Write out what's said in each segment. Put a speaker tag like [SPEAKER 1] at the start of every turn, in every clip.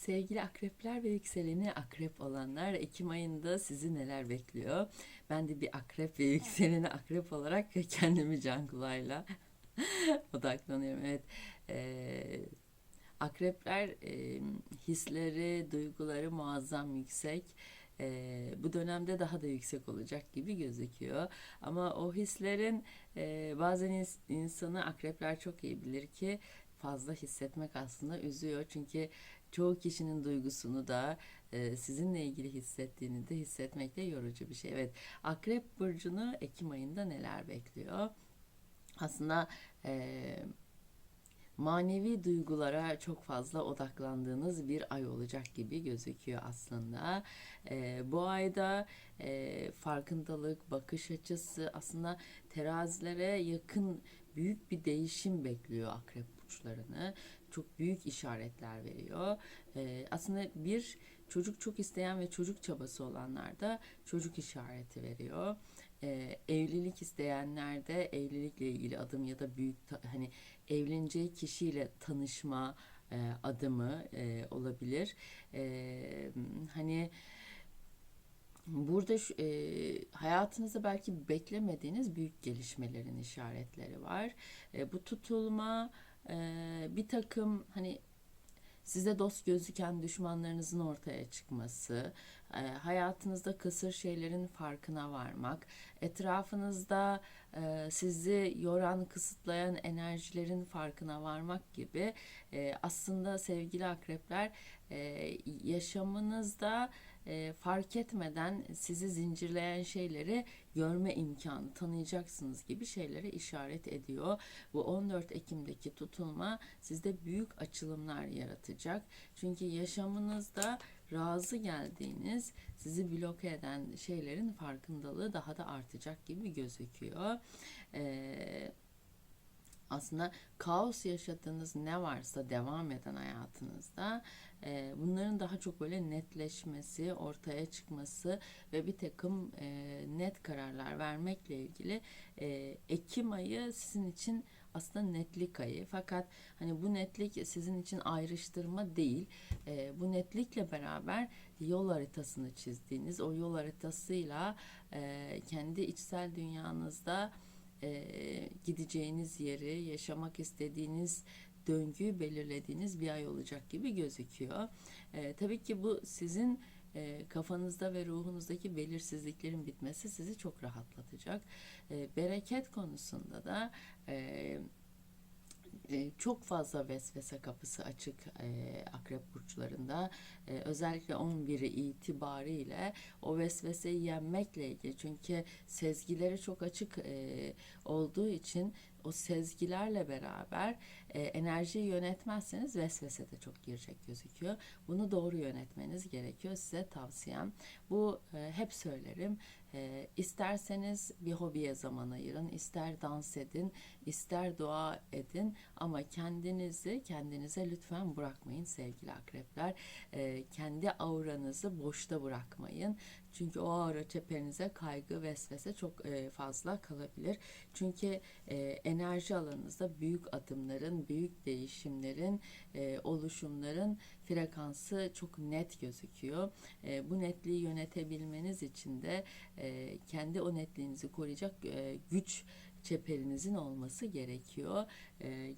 [SPEAKER 1] Sevgili akrepler ve yükseleni akrep olanlar Ekim ayında sizi neler bekliyor? Ben de bir akrep ve yükseleni akrep olarak kendimi Can Kulağ'yla odaklanıyorum. Evet. Ee, akrepler e, hisleri, duyguları muazzam yüksek. Ee, bu dönemde daha da yüksek olacak gibi gözüküyor. Ama o hislerin e, bazen ins- insanı akrepler çok iyi bilir ki fazla hissetmek aslında üzüyor. Çünkü çoğu kişinin duygusunu da e, sizinle ilgili hissettiğini de hissetmek de yorucu bir şey. Evet, Akrep Burcu'nu Ekim ayında neler bekliyor? Aslında e, manevi duygulara çok fazla odaklandığınız bir ay olacak gibi gözüküyor aslında. Ee, bu ayda e, farkındalık, bakış açısı aslında terazilere yakın büyük bir değişim bekliyor akrep burçlarını. Çok büyük işaretler veriyor. Ee, aslında bir çocuk çok isteyen ve çocuk çabası olanlar da çocuk işareti veriyor. Ee, evlilik isteyenler de evlilikle ilgili adım ya da büyük hani evleneceği kişiyle tanışma e, adımı e, olabilir. E, hani burada şu- e, hayatınızda belki beklemediğiniz büyük gelişmelerin işaretleri var. E, bu tutulma e, bir takım hani size dost gözüken düşmanlarınızın ortaya çıkması, e, hayatınızda kısır şeylerin farkına varmak, etrafınızda e, sizi yoran, kısıtlayan enerjilerin farkına varmak gibi e, aslında sevgili akrepler e, yaşamınızda e, fark etmeden sizi zincirleyen şeyleri görme imkanı tanıyacaksınız gibi şeylere işaret ediyor. Bu 14 Ekim'deki tutulma sizde büyük açılımlar yaratacak. Çünkü yaşamınızda razı geldiğiniz, sizi bloke eden şeylerin farkındalığı daha da artacak gibi gözüküyor. Ee, aslında kaos yaşadığınız ne varsa devam eden hayatınızda e, bunların daha çok böyle netleşmesi, ortaya çıkması ve bir takım e, net kararlar vermekle ilgili e, Ekim ayı sizin için aslında netlik ayı. Fakat hani bu netlik sizin için ayrıştırma değil. E, bu netlikle beraber yol haritasını çizdiğiniz, o yol haritasıyla e, kendi içsel dünyanızda e, gideceğiniz yeri, yaşamak istediğiniz döngüyü belirlediğiniz bir ay olacak gibi gözüküyor. E, tabii ki bu sizin e, kafanızda ve ruhunuzdaki belirsizliklerin bitmesi sizi çok rahatlatacak. E, bereket konusunda da e, e, çok fazla vesvese kapısı açık e, akrep burçlarında E, özellikle 11'i itibariyle o vesveseyi yenmekle ilgili çünkü sezgileri çok açık e, olduğu için o sezgilerle beraber e, enerjiyi yönetmezseniz vesvese de çok girecek gözüküyor. Bunu doğru yönetmeniz gerekiyor size tavsiyem. Bu e, hep söylerim. E, isterseniz bir hobiye zaman ayırın, ister dans edin, ister dua edin ama kendinizi kendinize lütfen bırakmayın sevgili akrepler. E, kendi auranızı boşta bırakmayın. Çünkü o aura çeperinize kaygı, vesvese çok e, fazla kalabilir. Çünkü e, enerji alanınızda büyük adımların, büyük değişimlerin, e, oluşumların frekansı çok net gözüküyor. Bu netliği yönetebilmeniz için de kendi o netliğinizi koruyacak güç çeperinizin olması gerekiyor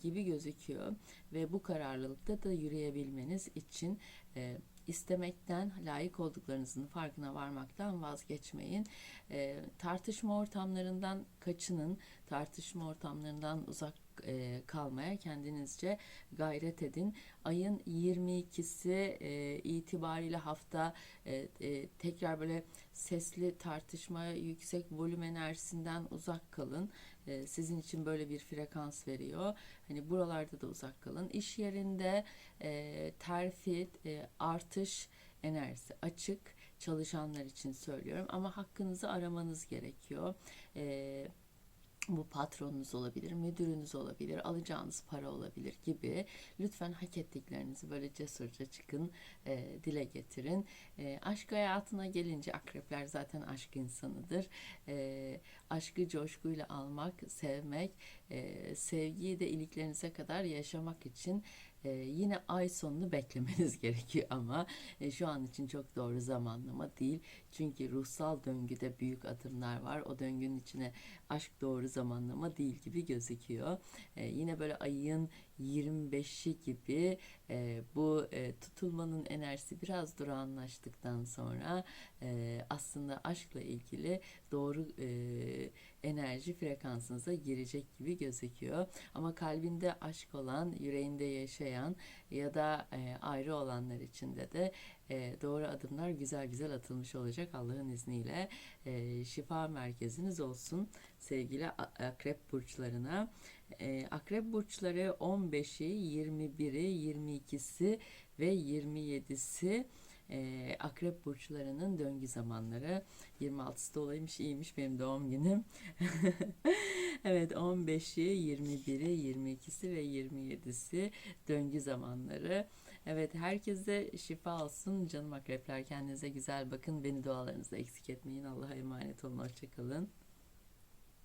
[SPEAKER 1] gibi gözüküyor ve bu kararlılıkta da yürüyebilmeniz için e, istemekten, layık olduklarınızın farkına varmaktan vazgeçmeyin. E, tartışma ortamlarından kaçının, tartışma ortamlarından uzak e, kalmaya kendinizce gayret edin. Ayın 22'si e, itibariyle hafta e, e, tekrar böyle sesli tartışma, yüksek volüm enerjisinden uzak kalın. E, sizin için böyle bir frekans veriyor. Hani buralarda da uzak kalın. İş yerinde e, terfi, e, artış enerjisi açık çalışanlar için söylüyorum ama hakkınızı aramanız gerekiyor. Bu patronunuz olabilir, müdürünüz olabilir, alacağınız para olabilir gibi. Lütfen hak ettiklerinizi böyle cesurca çıkın, e, dile getirin. E, aşk hayatına gelince akrepler zaten aşk insanıdır. E, aşkı coşkuyla almak, sevmek, e, sevgiyi de iliklerinize kadar yaşamak için E, yine ay sonunu beklemeniz gerekiyor ama e, şu an için çok doğru zamanlama değil. Çünkü ruhsal döngüde büyük adımlar var. O döngünün içine aşk doğru zamanlama değil gibi gözüküyor. E, yine böyle ayın 25'i gibi e, bu e, tutulmanın enerjisi biraz durağanlaştıktan sonra e, aslında aşkla ilgili doğru e, enerji frekansınıza girecek gibi gözüküyor. Ama kalbinde aşk olan, yüreğinde yaşayan ya da e, ayrı olanlar içinde de e, doğru adımlar güzel güzel atılmış olacak Allah'ın izniyle. E, şifa merkeziniz olsun sevgili akrep burçlarına. E, akrep burçları 15'i, 21'i, 22'si ve 27'si e, akrep burçlarının döngü zamanları. 26'sı da olaymış iyiymiş benim doğum günüm. evet 15'i, 21'i, 22'si ve 27'si döngü zamanları. Evet herkese şifa olsun canım akrepler kendinize güzel bakın beni dualarınızda eksik etmeyin Allah'a emanet olun hoşçakalın.